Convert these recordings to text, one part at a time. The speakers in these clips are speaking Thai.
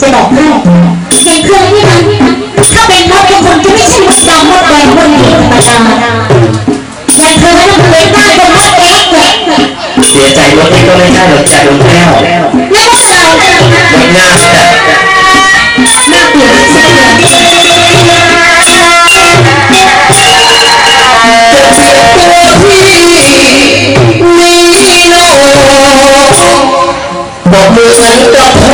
จะบอกให้เห็นเครื่องนี่มันถ้าเป็นรถทุกคนจะไม่ใช่รถดำรถแดงรถนี้ธรรมดาอย่างเธอไม่ต้องเลยได้เป็นรถเอ็กซ์เลยเสียใจรถนี้ก็ไม่ใช่รถจักรยานแก้วแล้วก็เรารถหน้าจักหน้าเปลี่ยนเสียเลยจะเสียตัวพี่นี่นอบอกเหมือนกับ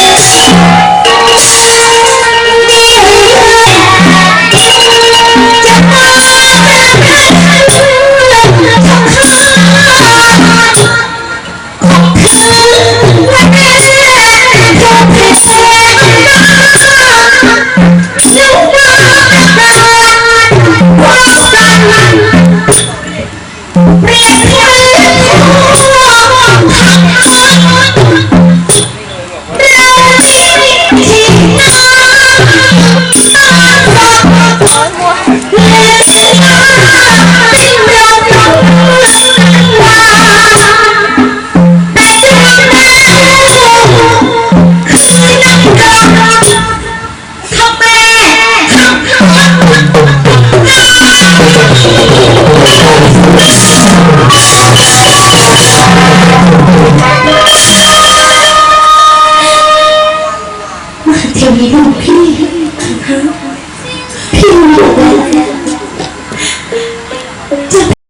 Yeah.